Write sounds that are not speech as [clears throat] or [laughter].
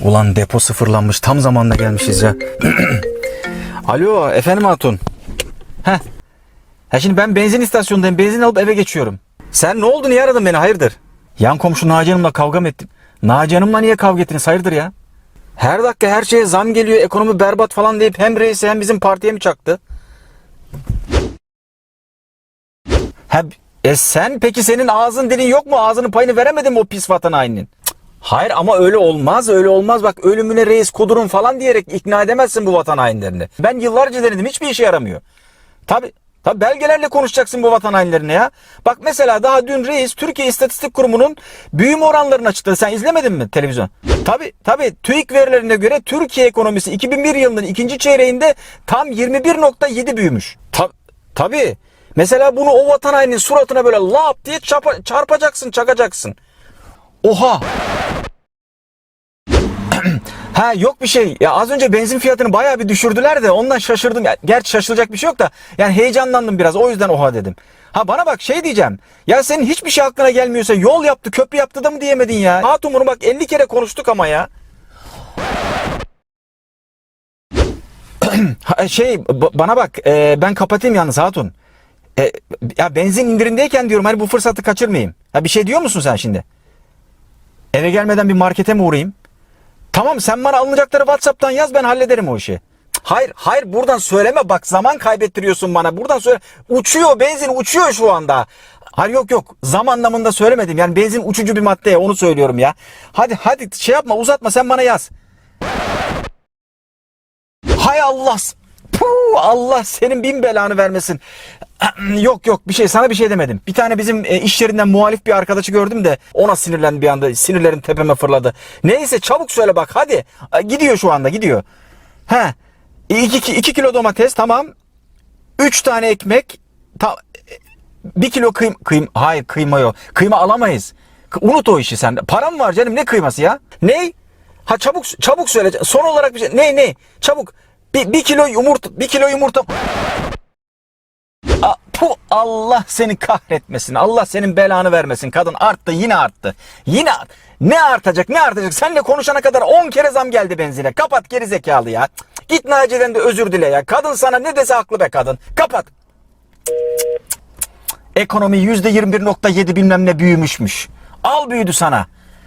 Ulan depo sıfırlanmış. Tam zamanında gelmişiz ya. [clears throat] Alo efendim Hatun. Heh. Ha şimdi ben benzin istasyonundayım. Benzin alıp eve geçiyorum. Sen ne oldu? Niye aradın beni? Hayırdır? Yan komşu Naci Hanım'la kavga mı ettin? Naci Hanım'la niye kavga ettiniz? Hayırdır ya? Her dakika her şeye zam geliyor. Ekonomi berbat falan deyip hem reisi hem bizim partiye mi çaktı? Ha, e sen peki senin ağzın dilin yok mu? Ağzının payını veremedin mi o pis vatan hainin? Hayır ama öyle olmaz öyle olmaz bak ölümüne reis kudurun falan diyerek ikna edemezsin bu vatan hainlerini. Ben yıllarca denedim hiçbir işe yaramıyor. Tabi Tabi belgelerle konuşacaksın bu vatan hainlerine ya. Bak mesela daha dün reis Türkiye İstatistik Kurumu'nun büyüme oranlarını açıkladı. Sen izlemedin mi televizyon? Tabi tabi TÜİK verilerine göre Türkiye ekonomisi 2001 yılının ikinci çeyreğinde tam 21.7 büyümüş. Tabi tabi. Mesela bunu o vatan haininin suratına böyle lap diye çarpa- çarpacaksın, çakacaksın. Oha! Ha yok bir şey. Ya az önce benzin fiyatını bayağı bir düşürdüler de ondan şaşırdım. Ya, gerçi şaşılacak bir şey yok da yani heyecanlandım biraz. O yüzden oha dedim. Ha bana bak şey diyeceğim. Ya senin hiçbir şey aklına gelmiyorsa yol yaptı, köprü yaptı da mı diyemedin ya? Hatun bunu bak 50 kere konuştuk ama ya. [clears throat] Ha, şey ba- bana bak e, ben kapatayım yalnız Hatun. E, ya benzin indirimdeyken diyorum hani bu fırsatı kaçırmayayım. Ha bir şey diyor musun sen şimdi? Eve gelmeden bir markete mi uğrayayım? Tamam sen bana alınacakları WhatsApp'tan yaz ben hallederim o işi. Hayır hayır buradan söyleme bak zaman kaybettiriyorsun bana. Buradan söyle. Uçuyor benzin uçuyor şu anda. Hayır yok yok zam anlamında söylemedim. Yani benzin uçucu bir madde onu söylüyorum ya. Hadi hadi şey yapma uzatma sen bana yaz. Hay Allah. Puh, Allah senin bin belanı vermesin. [clears throat] Yok yok bir şey sana bir şey demedim. Bir tane bizim e, iş yerinden muhalif bir arkadaşı gördüm de ona sinirlendi bir anda. Sinirlerim tepeme fırladı. Neyse çabuk söyle bak hadi. Gidiyor şu anda gidiyor. He. 2 2 kilo domates tamam. 3 tane ekmek. Ta, 1 kilo kıym kıym hayır kıyma yok. Kıyma alamayız. Unut o işi sen. Param var canım ne kıyması ya? Ne? Ha çabuk çabuk söyle. Son olarak bir şey. Ne ne? Çabuk. Bir, bir kilo yumurta, bir kilo yumurta. Puh, Allah seni kahretmesin. Allah senin belanı vermesin. Kadın arttı yine arttı. Yine art- ne artacak ne artacak? Seninle konuşana kadar 10 kere zam geldi benzine. Kapat geri zekalı ya. Git Naciye'den de özür dile ya. Kadın sana ne dese haklı be kadın. Kapat. Ekonomi %21.7 bilmem ne büyümüşmüş. Al büyüdü sana.